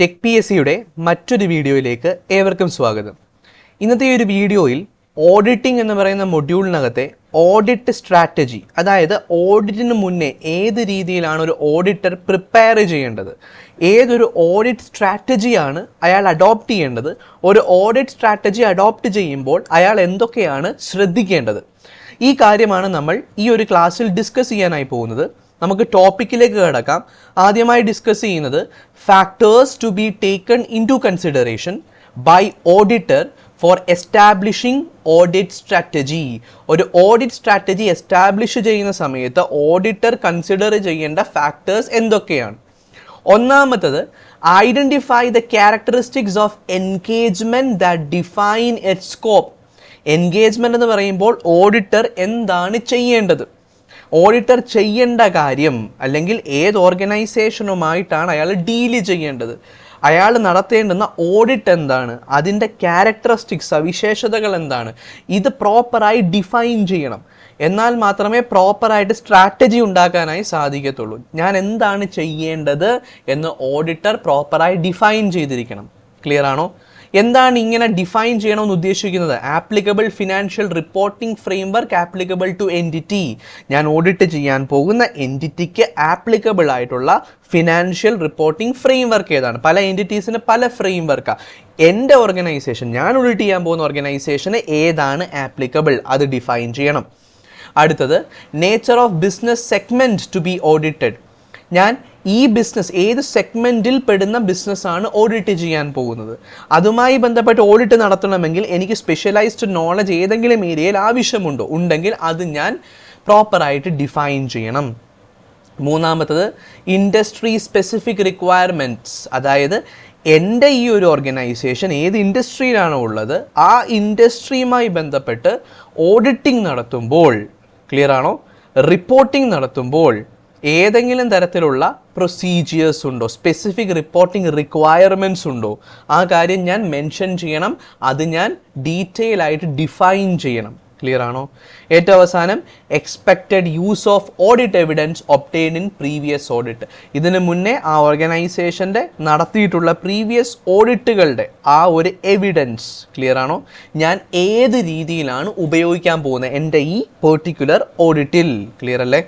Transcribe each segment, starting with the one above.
Tech P S സിയുടെ മറ്റൊരു വീഡിയോയിലേക്ക് ഏവർക്കും സ്വാഗതം. ഇന്നത്തെ ഈ ഒരു വീഡിയോയിൽ ഓഡിറ്റിംഗ് എന്ന് പറയുന്ന മൊഡ്യൂളിനകത്തെ ഓഡിറ്റ് സ്ട്രാറ്റജി അതായത് ഓഡിറ്റിന് മുന്നേ ഏത് രീതിയിലാണ് ഒരു ഓഡിറ്റർ പ്രിപ്പയർ ചെയ്യേണ്ടത്? ഏതൊരു ഓഡിറ്റ് സ്ട്രാറ്റജിയാണ് അയാൾ അഡോപ്റ്റ് ചെയ്യേണ്ടത്? ഒരു ഓഡിറ്റ് സ്ട്രാറ്റജി അഡോപ്റ്റ് ചെയ്യുമ്പോൾ അയാൾ എന്തൊക്കെയാണ് ശ്രദ്ധിക്കേണ്ടത്? ഈ കാര്യമാണ് നമ്മൾ ഈ ഒരു ക്ലാസ്സിൽ ഡിസ്കസ് ചെയ്യാനായി പോകുന്നത്. നമുക്ക് ടോപ്പിക്കിലേക്ക് കിടക്കാം. ആദ്യമായി ഡിസ്കസ് ചെയ്യുന്നത് factors to be taken in to consideration by auditor for establishing audit strategy ഒരു ഓഡിറ്റ് സ്ട്രാറ്റജി എസ്റ്റാബ്ലിഷ് ചെയ്യുന്ന സമയത്ത് ഓഡിറ്റർ കൺസിഡർ ചെയ്യേണ്ട ഫാക്ടേഴ്സ് എന്തൊക്കെയാണ്? ഒന്നാമത്തത് identify the characteristics of engagement that define its scope engagement എന്ന് പറയുമ്പോൾ ഓഡിറ്റർ എന്താണ് ചെയ്യേണ്ടത്? ഓഡിറ്റർ ചെയ്യേണ്ട കാര്യം അല്ലെങ്കിൽ ഏത് ഓർഗനൈസേഷനുമായിട്ടാണ് അയാൾ ഡീൽ ചെയ്യേണ്ടത്? അയാൾ നടത്തേണ്ടുന്ന ഓഡിറ്റ് എന്താണ്? അതിന്റെ ക്യാരക്ടറിസ്റ്റിക്സ് സവിശേഷതകൾ എന്താണ്? ഇത് പ്രോപ്പറായി ഡിഫൈൻ ചെയ്യണം. എന്നാൽ മാത്രമേ പ്രോപ്പറായിട്ട് സ്ട്രാറ്റജി ഉണ്ടാക്കാനായി സാധിക്കത്തുള്ളൂ. ഞാൻ എന്താണ് ചെയ്യേണ്ടത് എന്ന് ഓഡിറ്റർ പ്രോപ്പറായി ഡിഫൈൻ ചെയ്തിരിക്കണം. ക്ലിയർ ആണോ? എന്താണ് ഇങ്ങനെ ഡിഫൈൻ ചെയ്യണമെന്ന് ഉദ്ദേശിക്കുന്നത്? Applicable financial reporting framework applicable to entity ഞാൻ ഓഡിറ്റ് ചെയ്യാൻ പോകുന്ന എന്റിറ്റിക്ക് ആപ്ലിക്കബിൾ ആയിട്ടുള്ള ഫിനാൻഷ്യൽ റിപ്പോർട്ടിംഗ് ഫ്രെയിംവർക്ക് ഏതാണ്? പല എന്റിറ്റീസിന് പല ഫ്രെയിംവർക്കാണ് എന്റെ ഓർഗനൈസേഷൻ ഞാൻ ഓഡിറ്റ് ചെയ്യാൻ പോകുന്ന ഓർഗനൈസേഷന് ഏതാണ് ആപ്ലിക്കബിൾ അത് ഡിഫൈൻ ചെയ്യണം. അടുത്തത് nature of business segment to be audited ഞാൻ ഈ ബിസിനസ് ഏത് സെഗ്മെന്റിൽ പെടുന്ന ബിസിനസ്സാണ് ഓഡിറ്റ് ചെയ്യാൻ പോകുന്നത്. അതുമായി ബന്ധപ്പെട്ട് ഓഡിറ്റ് നടത്തണമെങ്കിൽ എനിക്ക് സ്പെഷ്യലൈസ്ഡ് നോളജ് ഏതെങ്കിലും ഏരിയയിൽ ആവശ്യമുണ്ടോ? ഉണ്ടെങ്കിൽ അത് ഞാൻ പ്രോപ്പറായിട്ട് ഡിഫൈൻ ചെയ്യണം. മൂന്നാമത്തത് ഇൻഡസ്ട്രി സ്പെസിഫിക് റിക്വയർമെന്റ്സ് അതായത് എന്റെ ഈ ഒരു ഓർഗനൈസേഷൻ ഏത് ഇൻഡസ്ട്രിയിലാണോ ഉള്ളത് ആ ഇൻഡസ്ട്രിയുമായി ബന്ധപ്പെട്ട് ഓഡിറ്റിംഗ് നടത്തുമ്പോൾ ക്ലിയർ ആണോ? റിപ്പോർട്ടിംഗ് നടത്തുമ്പോൾ ഏതെങ്കിലും തരത്തിലുള്ള പ്രൊസീജിയേഴ്സ് ഉണ്ടോ? സ്പെസിഫിക് റിപ്പോർട്ടിംഗ് റിക്വയർമെന്റ്സ് ഉണ്ടോ? ആ കാര്യം ഞാൻ മെൻഷൻ ചെയ്യണം. അത് ഞാൻ ഡീറ്റെയിൽ ആയിട്ട് ഡിഫൈൻ ചെയ്യണം. ക്ലിയർ ആണോ? ഏറ്റവും അവസാനം expected use of audit evidence obtain in previous audit ഇതിനു മുന്നേ ആ ഓർഗനൈസേഷന്റെ നടത്തിയിട്ടുള്ള പ്രീവിയസ് ഓഡിറ്റുകളുടെ ആ ഒരു എവിഡൻസ് ക്ലിയർ ആണോ? ഞാൻ ഏത് രീതിയിലാണ് ഉപയോഗിക്കാൻ പോകുന്നത്? എന്റെ ഈ പെർട്ടിക്കുലർ ഓഡിറ്റിൽ ക്ലിയർ അല്ലേ?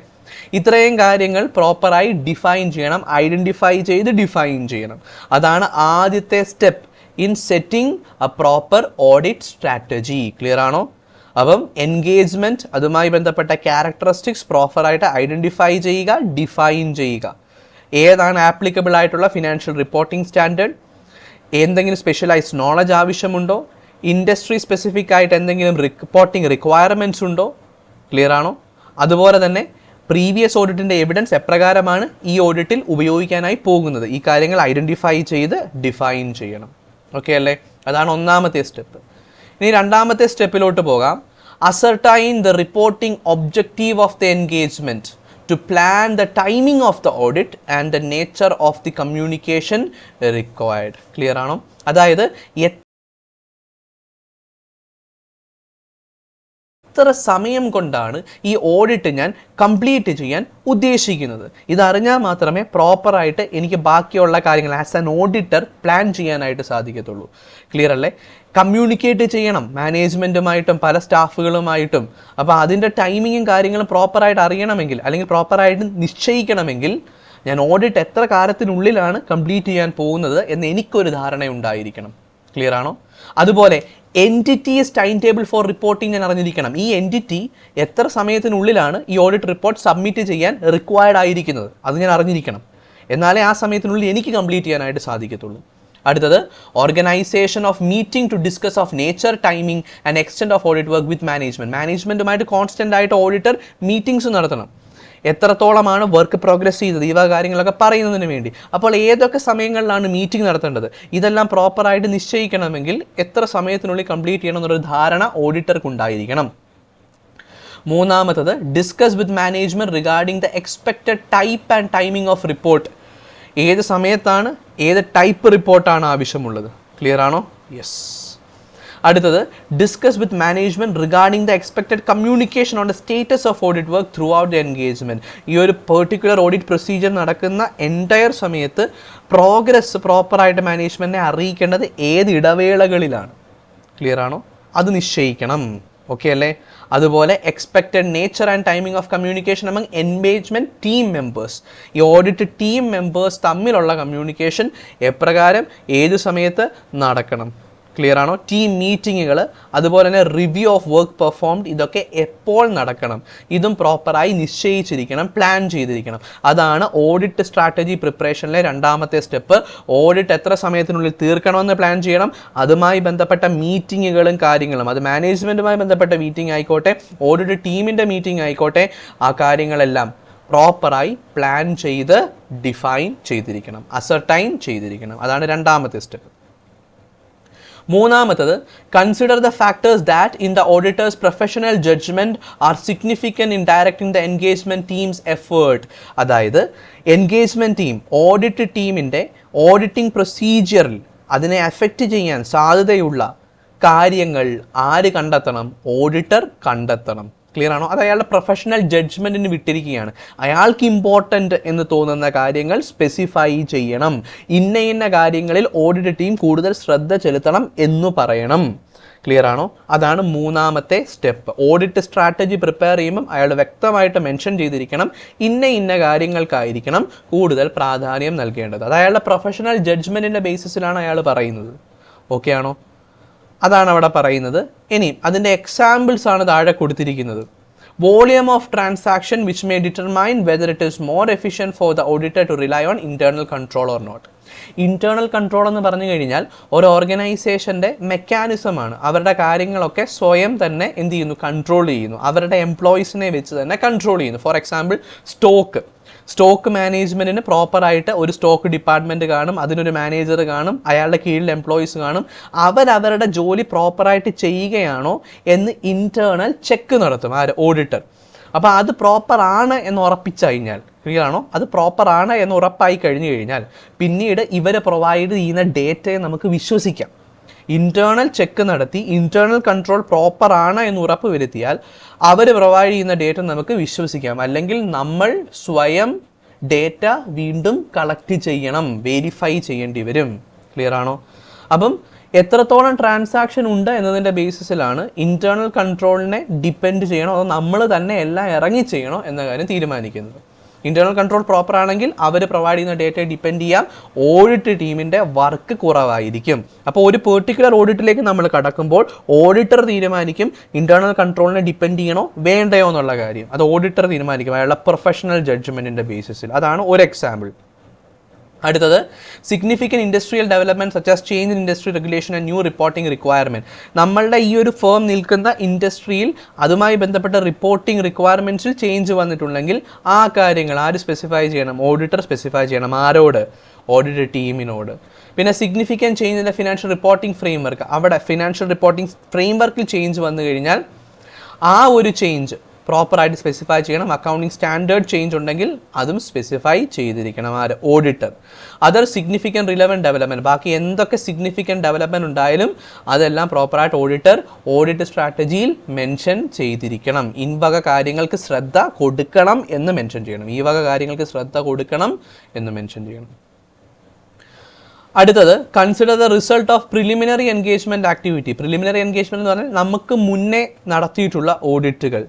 ഇത്രയും കാര്യങ്ങൾ പ്രോപ്പറായി ഡിഫൈൻ ചെയ്യണം ഐഡന്റിഫൈ ചെയ്ത് ഡിഫൈൻ ചെയ്യണം. അതാണ് ആദ്യത്തെ step in setting a proper audit strategy clear ആണോ? അപ്പം എൻഗേജ്മെന്റ് അതുമായി ബന്ധപ്പെട്ട ക്യാരക്ടറിസ്റ്റിക്സ് പ്രോപ്പറായിട്ട് ഐഡന്റിഫൈ ചെയ്യുക ഡിഫൈൻ ചെയ്യുക. ഏതാണ് ആപ്ലിക്കബിൾ ആയിട്ടുള്ള ഫിനാൻഷ്യൽ റിപ്പോർട്ടിംഗ് സ്റ്റാൻഡേർഡ് എന്തെങ്കിലും സ്പെഷ്യലൈസ്ഡ് നോളജ് ആവശ്യമുണ്ടോ? ഇൻഡസ്ട്രി സ്പെസിഫിക് ആയിട്ട് എന്തെങ്കിലും റിപ്പോർട്ടിംഗ് റിക്വയർമെന്റ്സ് ഉണ്ടോ? ക്ലിയർ ആണോ? അതുപോലെ തന്നെ പ്രീവിയസ് ഓഡിറ്റിന്റെ എവിഡൻസ് എപ്രകാരമാണ് ഈ ഓഡിറ്റിൽ ഉപയോഗിക്കാനായി പോകുന്നത്? ഈ കാര്യങ്ങൾ ഐഡന്റിഫൈ ചെയ്ത് ഡിഫൈൻ ചെയ്യണം. ഓക്കെ അല്ലേ? അതാണ് ഒന്നാമത്തെ സ്റ്റെപ്പ് ഇനി രണ്ടാമത്തെ സ്റ്റെപ്പിലോട്ട് പോകാം. Ascertain the reporting objective of the engagement to plan the timing of the audit and the nature of the communication required clear ആണോ? അതായത് എത്ര സമയം കൊണ്ടാണ് ഈ ഓഡിറ്റ് ഞാൻ കംപ്ലീറ്റ് ചെയ്യാൻ ഉദ്ദേശിക്കുന്നത്? ഇതറിഞ്ഞാൽ മാത്രമേ പ്രോപ്പറായിട്ട് എനിക്ക് ബാക്കിയുള്ള കാര്യങ്ങൾ ആസ് ആൻ ഓഡിറ്റർ പ്ലാൻ ചെയ്യാനായിട്ട് സാധിക്കത്തുള്ളൂ. ക്ലിയർ അല്ലേ? കമ്മ്യൂണിക്കേറ്റ് ചെയ്യണം. മാനേജ്മെന്റുമായിട്ടും പല സ്റ്റാഫുകളുമായിട്ടും. അപ്പോൾ അതിന്റെ ടൈമിങ്ങും കാര്യങ്ങളും പ്രോപ്പറായിട്ട് അറിയണമെങ്കിൽ അല്ലെങ്കിൽ പ്രോപ്പറായിട്ട് നിശ്ചയിക്കണമെങ്കിൽ ഞാൻ ഓഡിറ്റ് എത്ര കാലത്തിനുള്ളിലാണ് കംപ്ലീറ്റ് ചെയ്യാൻ പോകുന്നത് എന്ന് എനിക്കൊരു ധാരണ ഉണ്ടായിരിക്കണം ക്ലിയർ ആണോ? അതുപോലെ entities time table for reporting ഞാൻ അറിഞ്ഞിരിക്കണം. ഈ എന്റിറ്റി എത്ര സമയത്തിനുള്ളിലാണ് ഈ ഓഡിറ്റ് റിപ്പോർട്ട് സബ്മിറ്റ് ചെയ്യാൻ റിക്വയർഡ് ആയിരിക്കുന്നത്? അത് ഞാൻ അറിഞ്ഞിരിക്കണം. എന്നാലേ ആ സമയത്തിനുള്ളിൽ എനിക്ക് കംപ്ലീറ്റ് ചെയ്യാനായിട്ട് സാധിക്കത്തുള്ളൂ. അടുത്തത് organisation of meeting to discuss of nature timing and extend of audit work with management മാനേജ്മെന്റുമായിട്ട് constant ആയിട്ട് ഓഡിറ്റർ മീറ്റിംഗ്സ് നടത്തണം. എത്രത്തോളമാണ് വർക്ക് പ്രോഗ്രസ് ചെയ്തത്? ഇവ കാര്യങ്ങളൊക്കെ പറയുന്നതിന് വേണ്ടി. അപ്പോൾ ഏതൊക്കെ സമയങ്ങളിലാണ് മീറ്റിംഗ് നടത്തേണ്ടത്? ഇതെല്ലാം പ്രോപ്പറായിട്ട് നിശ്ചയിക്കണമെങ്കിൽ എത്ര സമയത്തിനുള്ളിൽ കംപ്ലീറ്റ് ചെയ്യണം എന്നൊരു ധാരണ ഓഡിറ്റർക്ക് ഉണ്ടായിരിക്കണം. മൂന്നാമത്തത് discuss with management regarding the expected type and timing of report ഏത് സമയത്താണ് ഏത് ടൈപ്പ് റിപ്പോർട്ടാണ് ആവശ്യമുള്ളത്? ക്ലിയർ ആണോ? യെസ് അടുത്തത് discuss with management regarding the expected communication on the status of audit work throughout the engagement ഈ ഒരു പെർട്ടിക്കുലർ ഓഡിറ്റ് പ്രൊസീജിയർ നടക്കുന്ന എന്റയർ സമയത്ത് പ്രോഗ്രസ് പ്രോപ്പറായിട്ട് മാനേജ്മെന്റിനെ അറിയിക്കേണ്ടത് ഏത് ഇടവേളകളിലാണ്. ക്ലിയർ ആണോ? അത് നിശ്ചയിക്കണം. ഓക്കെ അല്ലേ? അതുപോലെ expected nature and timing of communication among engagement team members ഈ ഓഡിറ്റ് ടീം മെമ്പേഴ്സ് തമ്മിലുള്ള കമ്മ്യൂണിക്കേഷൻ എപ്രകാരം ഏത് സമയത്ത് നടക്കണം. ക്ലിയർ ആണോ? ടീം മീറ്റിങ്ങുകൾ അതുപോലെ തന്നെ റിവ്യൂ ഓഫ് വർക്ക് പെർഫോംഡ് ഇതൊക്കെ എപ്പോൾ നടക്കണം? ഇതും പ്രോപ്പറായി നിശ്ചയിച്ചിരിക്കണം പ്ലാൻ ചെയ്തിരിക്കണം. അതാണ് ഓഡിറ്റ് സ്ട്രാറ്റജി പ്രിപ്പറേഷനിലെ രണ്ടാമത്തെ സ്റ്റെപ്പ് ഓഡിറ്റ് എത്ര സമയത്തിനുള്ളിൽ തീർക്കണമെന്ന് പ്ലാൻ ചെയ്യണം? അതുമായി ബന്ധപ്പെട്ട മീറ്റിങ്ങുകളും കാര്യങ്ങളും. അത് മാനേജ്മെന്റുമായി ബന്ധപ്പെട്ട മീറ്റിംഗ് ആയിക്കോട്ടെ ഓഡിറ്റ് ടീമിന്റെ മീറ്റിംഗ് ആയിക്കോട്ടെ ആ കാര്യങ്ങളെല്ലാം പ്രോപ്പറായി പ്ലാൻ ചെയ്ത് ഡിഫൈൻ ചെയ്തിരിക്കണം അസർട്ടൈൻ ചെയ്തിരിക്കണം. അതാണ് രണ്ടാമത്തെ സ്റ്റെപ്പ് മൂന്നാമത്തത് consider the factors that in the auditor's professional judgement are significant in directing the engagement team's effort അതായത് എൻഗേജ്മെന്റ് ടീം ഓഡിറ്റ് ടീമിന്റെ ഓഡിറ്റിംഗ് പ്രൊസീജിയറിൽ അതിനെ അഫക്റ്റ് ചെയ്യാൻ സാധ്യതയുള്ള കാര്യങ്ങൾ ആര് കണ്ടെത്തണം? ഓഡിറ്റർ കണ്ടെത്തണം. ക്ലിയർ ആണോ? അത് അയാളുടെ പ്രൊഫഷണൽ ജഡ്ജ്മെന്റിന് വിട്ടിരിക്കുകയാണ്. അയാൾക്ക് ഇമ്പോർട്ടന്റ് എന്ന് തോന്നുന്ന കാര്യങ്ങൾ സ്പെസിഫൈ ചെയ്യണം. ഇന്ന ഇന്ന കാര്യങ്ങളിൽ ഓഡിറ്റ് ടീം കൂടുതൽ ശ്രദ്ധ ചെലുത്തണം എന്ന് പറയണം. ക്ലിയർ ആണോ? അതാണ് മൂന്നാമത്തെ സ്റ്റെപ്പ് ഓഡിറ്റ് സ്ട്രാറ്റജി പ്രിപ്പയർ ചെയ്യുമ്പം അയാൾ വ്യക്തമായിട്ട് മെൻഷൻ ചെയ്തിരിക്കണം. ഇന്ന ഇന്ന കാര്യങ്ങൾക്കായിരിക്കണം കൂടുതൽ പ്രാധാന്യം നൽകേണ്ടത്. അത് അയാളുടെ പ്രൊഫഷണൽ ജഡ്ജ്മെന്റിന്റെ ബേസിസിലാണ് അയാൾ പറയുന്നത്. ഓക്കെ ആണോ? അതാണ് അവിടെ പറയുന്നത്. ഇനി അതിന്റെ എക്സാമ്പിൾസ് ആണ് താഴെ കൊടുത്തിരിക്കുന്നത്. Volume of transaction which may determine whether it is more efficient for the auditor to rely on internal control or not internal control എന്ന് പറഞ്ഞു കഴിഞ്ഞാൽ ഒരു ഓർഗനൈസേഷന്റെ മെക്കാനിസമാണ് അവരുടെ കാര്യങ്ങളൊക്കെ സ്വയം തന്നെ എന്ത് ചെയ്യുന്നു? കൺട്രോൾ ചെയ്യുന്നു. അവരുടെ എംപ്ലോയീസിനെ വെച്ച് തന്നെ കൺട്രോൾ ചെയ്യുന്നു. ഫോർ എക്സാമ്പിൾ സ്റ്റോക്ക് സ്റ്റോക്ക് മാനേജ്മെന്റിന് പ്രോപ്പറായിട്ട് ഒരു സ്റ്റോക്ക് ഡിപ്പാർട്ട്മെന്റ് കാണും അതിനൊരു മാനേജർ കാണും അയാളുടെ കീഴിൽ എംപ്ലോയീസ് കാണും. അവരവരുടെ ജോലി പ്രോപ്പറായിട്ട് ചെയ്യുകയാണോ എന്ന് ഇന്റേർണൽ ചെക്ക് നടത്തും ആര് ഓഡിറ്റർ അപ്പോൾ അത് പ്രോപ്പർ ആണ് എന്ന് ഉറപ്പിച്ചു കഴിഞ്ഞാൽ ക്ലിയർ ആണോ? അത് പ്രോപ്പർ ആണ് എന്ന് ഉറപ്പായി കഴിഞ്ഞു കഴിഞ്ഞാൽ പിന്നീട് ഇവർ പ്രൊവൈഡ് ചെയ്യുന്ന ഡേറ്റയെ നമുക്ക് വിശ്വസിക്കാം. ഇന്റേണൽ ചെക്ക് നടത്തി ഇന്റേണൽ കൺട്രോൾ പ്രോപ്പർ ആണ് എന്ന് ഉറപ്പ് വരുത്തിയാൽ അവർ പ്രൊവൈഡ് ചെയ്യുന്ന ഡേറ്റ നമുക്ക് വിശ്വസിക്കാം. അല്ലെങ്കിൽ നമ്മൾ സ്വയം ഡേറ്റ വീണ്ടും കളക്ട് ചെയ്യണം വെരിഫൈ ചെയ്യേണ്ടി വരും. ക്ലിയർ ആണോ? അപ്പം എത്രത്തോളം ട്രാൻസാക്ഷൻ ഉണ്ട് എന്നതിന്റെ ബേസിസിലാണ് ഇന്റേണൽ കൺട്രോളിനെ ഡിപ്പെൻഡ് ചെയ്യണോ? അതോ നമ്മൾ തന്നെ എല്ലാം ഇറങ്ങി ചെയ്യണോ എന്ന കാര്യം തീരുമാനിക്കുന്നത്. ഇന്റേണൽ കൺട്രോൾ പ്രോപ്പർ ആണെങ്കിൽ അവർ പ്രൊവൈഡ് ചെയ്യുന്ന ഡേറ്റയെ ഡിപ്പെൻഡ് ചെയ്യാം ഓഡിറ്റ് ടീമിന്റെ വർക്ക് കുറവായിരിക്കും. അപ്പോൾ ഒരു പെർട്ടിക്കുലർ ഓഡിറ്റിലേക്ക് നമ്മൾ കടക്കുമ്പോൾ ഓഡിറ്റർ തീരുമാനിക്കും ഇന്റേണൽ കൺട്രോളിനെ ഡിപ്പെൻഡ് ചെയ്യണോ വേണ്ടയോ എന്നുള്ള കാര്യം. അത് ഓഡിറ്റർ തീരുമാനിക്കും. അയാളുടെ പ്രൊഫഷണൽ ജഡ്ജ്മെന്റിന്റെ ബേസിസിൽ അതാണ് ഒരു എക്സാമ്പിൾ അടുത്തത് significant industrial development such as change in industry regulation and new reporting requirement നമ്മളുടെ ഈ ഒരു ഫേം നിൽക്കുന്ന ഇൻഡസ്ട്രിയിൽ അതുമായി ബന്ധപ്പെട്ട റിപ്പോർട്ടിംഗ് റിക്വയർമെന്റ്സിൽ ചേഞ്ച് വന്നിട്ടുണ്ടെങ്കിൽ ആ കാര്യങ്ങൾ ആര് സ്പെസിഫൈ ചെയ്യണം? ഓഡിറ്റർ സ്പെസിഫൈ ചെയ്യണം. ആരോട്? ഓഡിറ്റ് ടീമിനോട് പിന്നെ significant change in the financial reporting framework അവിടെ ഫിനാൻഷ്യൽ റിപ്പോർട്ടിംഗ് ഫ്രെയിംവർക്കിൽ ചേഞ്ച് വന്നു കഴിഞ്ഞാൽ ആ ഒരു ചേഞ്ച് പ്രോപ്പറായിട്ട് സ്പെസിഫൈ ചെയ്യണം. അക്കൗണ്ടിങ് സ്റ്റാൻഡേർഡ് ചേഞ്ച് ഉണ്ടെങ്കിൽ അതും സ്പെസിഫൈ ചെയ്തിരിക്കണം ആര്? Auditor other significant relevant development ബാക്കി എന്തൊക്കെ സിഗ്നിഫിക്കന്റ് ഡെവലപ്മെന്റ് ഉണ്ടായാലും അതെല്ലാം പ്രോപ്പറായിട്ട് ഓഡിറ്റർ ഓഡിറ്റ് സ്ട്രാറ്റജിയിൽ മെൻഷൻ ചെയ്തിരിക്കണം. ഇൻവക കാര്യങ്ങൾക്ക് ശ്രദ്ധ കൊടുക്കണം എന്ന് മെൻഷൻ ചെയ്യണം. ഈ വക കാര്യങ്ങൾക്ക് ശ്രദ്ധ കൊടുക്കണം എന്ന് മെൻഷൻ ചെയ്യണം. അടുത്തത് consider the result of preliminary engagement activity preliminary engagement എന്ന് പറഞ്ഞാൽ നമുക്ക് മുന്നേ നടത്തിയിട്ടുള്ള ഓഡിറ്റുകൾ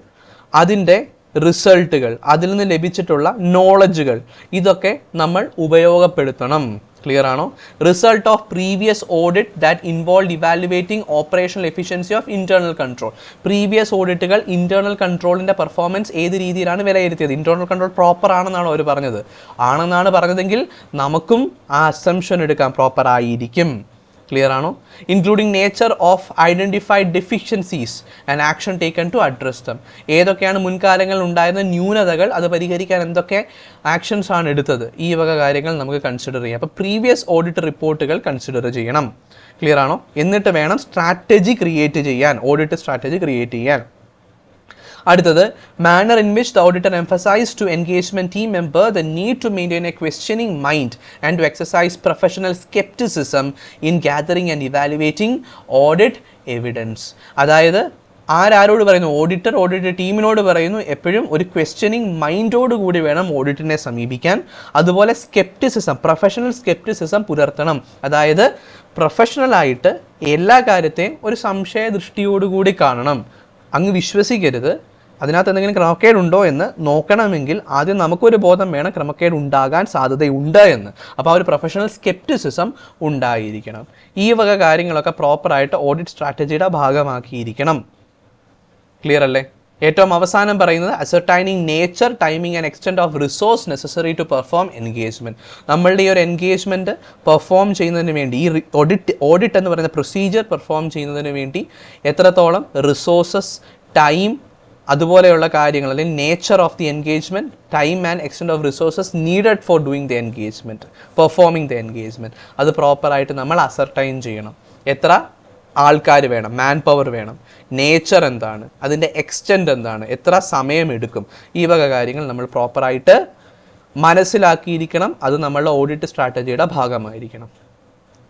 അതിന്റെ റിസൾട്ടുകൾ അതിൽ നിന്ന് ലഭിച്ചിട്ടുള്ള നോളജുകൾ ഇതൊക്കെ നമ്മൾ ഉപയോഗപ്പെടുത്തണം. ക്ലിയർ ആണോ? Result of previous audit that involve evaluating operational efficiency of internal control previous ഓഡിറ്റുകൾ internal കൺട്രോളിന്റെ പെർഫോമൻസ് ഏത് രീതിയിലാണ് വിലയിരുത്തിയത്? ഇന്റേണൽ കൺട്രോൾ പ്രോപ്പർ ആണെന്നാണ് അവർ പറഞ്ഞത്. ആണെന്നാണ് പറഞ്ഞതെങ്കിൽ നമുക്കും ആ അസംഷൻ എടുക്കാം പ്രോപ്പർ ആയിരിക്കും. ക്ലിയർ ആണോ? Including nature of identified deficiencies and action taken to address them ഏതൊക്കെയാണ് മുൻകാലങ്ങളിൽ ഉണ്ടായിരുന്ന ന്യൂനതകൾ? അത് പരിഹരിക്കാൻ എന്തൊക്കെ ആക്ഷൻസ് ആണ് എടുത്തത്? ഈ വക കാര്യങ്ങൾ നമുക്ക് കൺസിഡർ ചെയ്യാം. അപ്പോൾ പ്രീവിയസ് ഓഡിറ്റ് റിപ്പോർട്ടുകൾ കൺസിഡർ ചെയ്യണം. ക്ലിയർ ആണോ? എന്നിട്ട് വേണം സ്ട്രാറ്റജി ക്രിയേറ്റ് ചെയ്യാൻ. ഓഡിറ്റ് സ്ട്രാറ്റജി ക്രിയേറ്റ് ചെയ്യാൻ. അടുത്തത് manner in which the auditor emphasise to engagement team member the need to maintain a questioning mind and to exercise professional scepticism in gathering and evaluating audit evidence അതായത് ആരാരോട് പറയുന്നു? Auditor auditor ടീമിനോട് പറയുന്നു. എപ്പോഴും ഒരു questioning മൈൻഡോട് കൂടി വേണം ഓഡിറ്റിനെ സമീപിക്കാൻ. അതുപോലെ സ്കെപ്റ്റിസിസം പ്രൊഫഷണൽ സ്കെപ്റ്റിസിസം പുലർത്തണം. അതായത് പ്രൊഫഷണലായിട്ട് എല്ലാ കാര്യത്തെയും ഒരു സംശയ ദൃഷ്ടിയോടുകൂടി കാണണം. അങ്ങ് വിശ്വസിക്കരുത്. അതിനകത്ത് എന്തെങ്കിലും ക്രമക്കേട് ഉണ്ടോ എന്ന് നോക്കണമെങ്കിൽ ആദ്യം നമുക്കൊരു ബോധം വേണം ക്രമക്കേട് ഉണ്ടാകാൻ സാധ്യതയുണ്ട് എന്ന്. അപ്പോൾ ആ ഒരു പ്രൊഫഷണൽ സ്കെപ്റ്റിസിസം ഉണ്ടായിരിക്കണം. ഈ വക കാര്യങ്ങളൊക്കെ പ്രോപ്പറായിട്ട് ഓഡിറ്റ് സ്ട്രാറ്റജിയുടെ ഭാഗമാക്കിയിരിക്കണം. ക്ലിയർ അല്ലേ? ഏറ്റവും അവസാനം പറയുന്നത് ascertaining nature timing and extend of resource necessary to perform engagement നമ്മളുടെ ഈ ഒരു എൻഗേജ്മെന്റ് പെർഫോം ചെയ്യുന്നതിന് വേണ്ടി ഈ ഓഡിറ്റ് ഓഡിറ്റ് എന്ന് പറയുന്ന പ്രൊസീജിയർ പെർഫോം ചെയ്യുന്നതിന് വേണ്ടി എത്രത്തോളം റിസോഴ്സസ് ടൈം അതുപോലെയുള്ള കാര്യങ്ങൾ അല്ലെങ്കിൽ nature of the engagement time and extend of resources needed for doing the engagement performing the engagement അത് പ്രോപ്പറായിട്ട് നമ്മൾ അസർട്ടൈൻ ചെയ്യണം. എത്ര ആൾക്കാർ വേണം മാൻ പവർ വേണം. നേച്ചർ എന്താണ് അതിന്റെ എക്സ്റ്റെൻഡ് എന്താണ് എത്ര സമയമെടുക്കും ഈ വക കാര്യങ്ങൾ നമ്മൾ പ്രോപ്പറായിട്ട് മനസ്സിലാക്കിയിരിക്കണം. അത് നമ്മളുടെ ഓഡിറ്റ് സ്ട്രാറ്റജിയുടെ ഭാഗമായിരിക്കണം.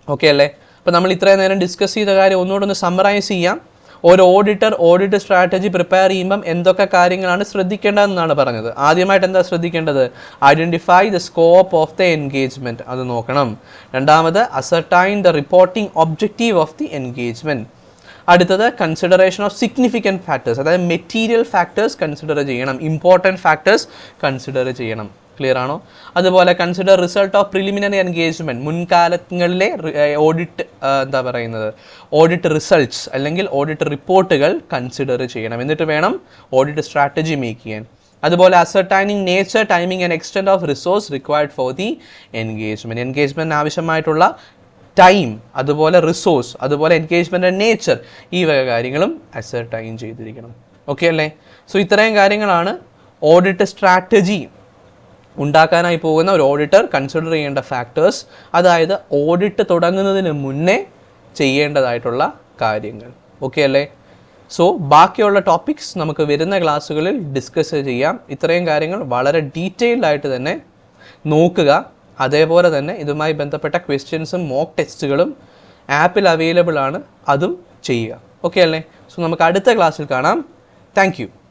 ഓക്കെ അല്ലേ? അപ്പോൾ നമ്മൾ ഇത്രയും നേരം ഡിസ്കസ് ചെയ്ത കാര്യം ഒന്നുകൂടെ ഒന്ന് സമ്മറൈസ് ചെയ്യാം. ഒരു ഓഡിറ്റർ ഓഡിറ്റ് സ്ട്രാറ്റജി പ്രിപ്പയർ ചെയ്യുമ്പം എന്തൊക്കെ കാര്യങ്ങളാണ് ശ്രദ്ധിക്കേണ്ടതെന്നാണ് പറഞ്ഞത്. ആദ്യമായിട്ട് എന്താ ശ്രദ്ധിക്കേണ്ടത്? Identify the scope of the engagement അത് നോക്കണം. രണ്ടാമത് ascertain the reporting objective of the engagement അടുത്തത് കൺസിഡറേഷൻ ഓഫ് സിഗ്നിഫിക്കന്റ് ഫാക്ടേഴ്സ് അതായത് മെറ്റീരിയൽ ഫാക്ടേഴ്സ് കൺസിഡർ ചെയ്യണം. ഇമ്പോർട്ടന്റ് ഫാക്ടേഴ്സ് കൺസിഡർ ചെയ്യണം. ക്ലിയർ ആണോ? അതുപോലെ consider result of preliminary engagement മുൻകാലങ്ങളിലെ audit എന്താ പറയുന്നത്? ഓഡിറ്റ് റിസൾട്ട്സ് അല്ലെങ്കിൽ ഓഡിറ്റ് റിപ്പോർട്ടുകൾ കൺസിഡർ ചെയ്യണം. എന്നിട്ട് വേണം ഓഡിറ്റ് സ്ട്രാറ്റജി മേക്ക് ചെയ്യാൻ. അതുപോലെ ascertaining nature timing and extend of resource required for the engagement എൻഗേജ്മെന്റിന് ആവശ്യമായിട്ടുള്ള ടൈം അതുപോലെ റിസോഴ്സ് അതുപോലെ എൻഗേജ്മെന്റ് നേച്ചർ ഈ വക കാര്യങ്ങളും അസർട്ടൈൻ ചെയ്തിരിക്കണം. ഓക്കെ അല്ലേ? സോ ഇത്രയും കാര്യങ്ങളാണ് ഓഡിറ്റ് സ്ട്രാറ്റജി ഉണ്ടാക്കാനായി പോകുന്ന ഒരു ഓഡിറ്റർ കൺസിഡർ ചെയ്യേണ്ട ഫാക്ടേഴ്സ് അതായത് ഓഡിറ്റ് തുടങ്ങുന്നതിന് മുന്നേ ചെയ്യേണ്ടതായിട്ടുള്ള കാര്യങ്ങൾ. ഓക്കെ അല്ലേ? സോ ബാക്കിയുള്ള ടോപ്പിക്സ് നമുക്ക് വരുന്ന ക്ലാസ്സുകളിൽ ഡിസ്കസ് ചെയ്യാം. ഇത്രയും കാര്യങ്ങൾ വളരെ ഡീറ്റെയിൽഡ് ആയിട്ട് തന്നെ നോക്കുക. അതേപോലെ തന്നെ ഇതുമായി ബന്ധപ്പെട്ട ക്വസ്റ്റ്യൻസും മോക്ക് ടെസ്റ്റുകളും ആപ്പിൽ അവൈലബിൾ ആണ്. അതും ചെയ്യുക. ഓക്കെ അല്ലേ? സോ നമുക്ക് അടുത്ത ക്ലാസ്സിൽ കാണാം. താങ്ക്